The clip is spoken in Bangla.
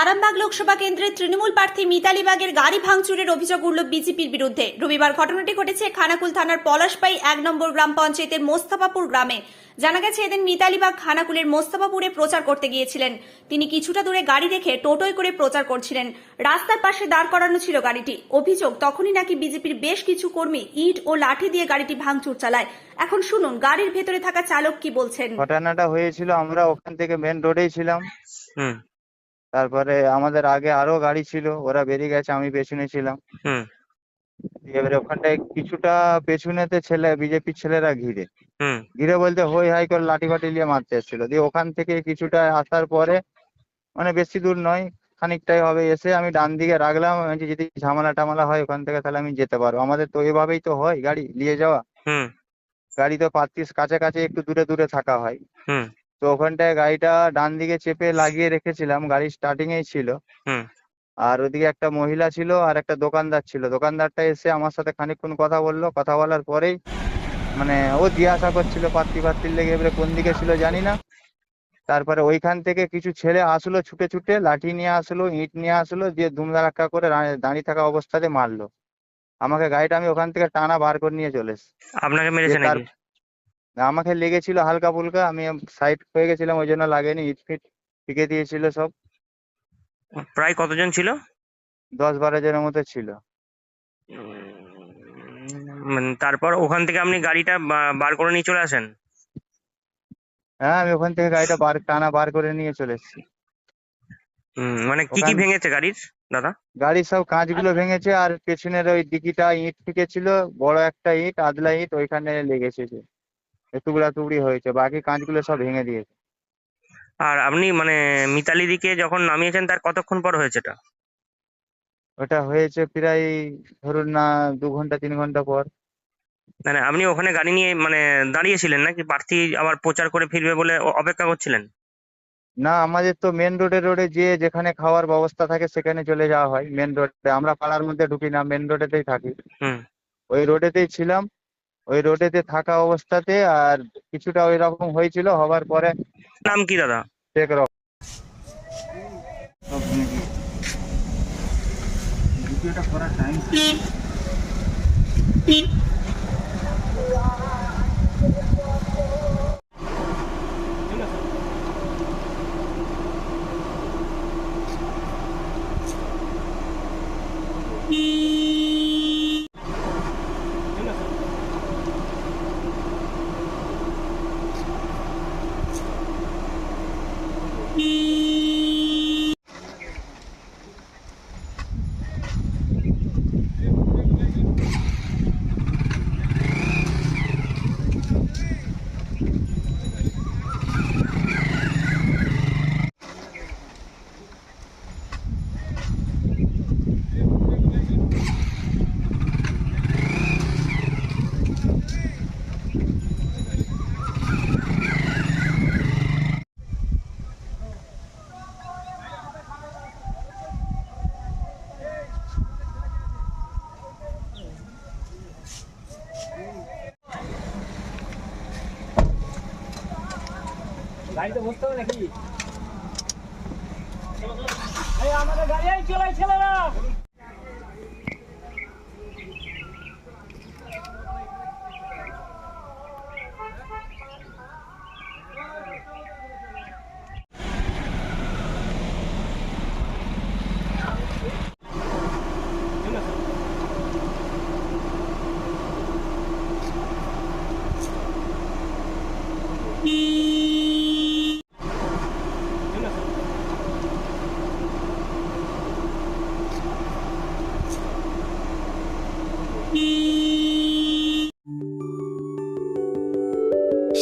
আরামবাগ লোকসভা কেন্দ্রের তৃণমূল প্রার্থী মিতালি বাগের গাড়ি ভাঙচুরের অভিযোগ উঠল বিজেপির বিরুদ্ধে। রবিবার ঘটনাটি ঘটেছে খানাকুল থানার পলাশপাই এক নম্বর গ্রাম পঞ্চায়েতের মোস্তাফাপুর গ্রামে। জানা গেছে এদিন মিতালি বাগ খানাকুলের মোস্তাফাপুরে প্রচার করতে গিয়েছিলেন। তিনি কিছুটা দূরে গাড়ি রেখে টোটোয় করে প্রচার করছিলেন। রাস্তার পাশে দাঁড় করানো ছিল গাড়িটি। অভিযোগ তখনই নাকি বিজেপির বেশ কিছু কর্মী ইট ও লাঠি দিয়ে গাড়িটি ভাঙচুর চালায়। এখন শুনুন গাড়ির ভেতরে থাকা চালক কি বলছেন? ঘটনাটা হয়েছিল আমরা ওখান থেকে মেন রোডেই ছিলাম। তারপরে আমাদের আগে আরও গাড়ি ছিল ওরা বেরিয়ে গেছে আমি পেছনে ছিলাম। হুম। এবারে ওখানটায় কিছুটা পেছনেতে ছেলে বিজেপির ছেলেরা ঘিরে। হুম। ঘিরে বলতে হই হাই করে লাঠি ফাটি নিয়ে মারতে এসেছিল। দিয়ে ওখান থেকে কিছুটা আসার পরে মানে বেশি দূর নয় খানিকটাই হবে এসে আমি ডান দিকে রাখলাম যদি ঝামেলা টামেলা হয় ওখান থেকে তাহলে আমি যেতে পারব। আমাদের তো এভাবেই তো হয় গাড়ি নিয়ে যাওয়া। হুম। গাড়ি তো পাত্রিস কাছাকাছি একটু দূরে দূরে থাকা হয়। হুম। তো ওখানটায় গাড়িটা ডান দিকে চেপে লাগিয়ে রেখেছিলাম গাড়ি স্টার্টিং এই ছিল। হুম। আর ওদিকে একটা মহিলা ছিল আর একটা দোকানদার ছিল। দোকানদারটা এসে আমার সাথে খানিকক্ষণ কথা বলল। কথা বলার পরেই মানে ও জিজ্ঞাসা করছিল পাত্রী পাত্রীর লেগে এবারে কোন দিকে ছিল জানি না। তারপরে ওইখান থেকে কিছু ছেলে আসলো ছুটে ছুটে লাঠি নিয়ে আসলো ইট নিয়ে আসলো দিয়ে ধুমধারাক্কা করে দাঁড়িয়ে- থাকা অবস্থাতে মারলো। আমাকে গাড়িটা আমি ওখান থেকে টানা বার করে নিয়ে চলে এসেছি। আপনাকে মেরেছে নাকি? আমাকে লেগেছিল হালকা ফুলকা আমি সাইড হয়ে গেছিলাম ওই জন্য লাগেনি ইট ফিট টিকে দিয়েছিল সব। প্রায় কতজন ছিল? দশ বারো জনের মতো ছিল। মানে তারপর ওখান থেকে আপনি গাড়িটা বার করে নিয়ে চলে আসেন? হ্যাঁ আমি ওখান থেকে গাড়িটা বার টানা বার করে নিয়ে চলে এসেছি। মানে কি কি ভেঙেছে গাড়ির দাদা? গাড়ির সব কাঁচগুলো ভেঙেছে আর পেছনের ওই ডিকিটা ইট ঠেকেছিল বড় একটা ইট আদলা ইট ওইখানে লেগেছে টুকরা টুকরি হয়েছে বাকি কাঁচগুলো সব ভেঙে দিয়েছে। আর আপনি মানে মিতালি দিকে যখন নামিয়েছেন তার কতক্ষণ পর হয়েছে এটা ওটা হয়েছে প্রায় ধরুন না দু ঘণ্টা তিন ঘণ্টা পর। মানে আপনি ওখানে গাড়ি নিয়ে মানে দাঁড়িয়েছিলেন নাকি? প্রার্থী আবার প্রচার করে ফিরবে বলে অ- অপেক্ষা করছিলেন? না আমাদের তো মেন রোডে রোডে যে যেখানে খাওয়ার ব্যবস্থা থাকে সেখানে চলে যাওয়া হয় মেন রোডে আমরা পাড়ার মধ্যে ঢুকি না মেন রোডেতেই থাকি। হুম। ওই রোডেতেই ছিলাম। ওই রোডেতে থাকা অবস্থাতে আর কিছুটা ওই রকম হয়েছিল হবার পরে নাম কি দাদা? শেখ রক গাড়িতে বসতে হবে নাকি? আমাদের গাড়ি চলে ছেলেরা!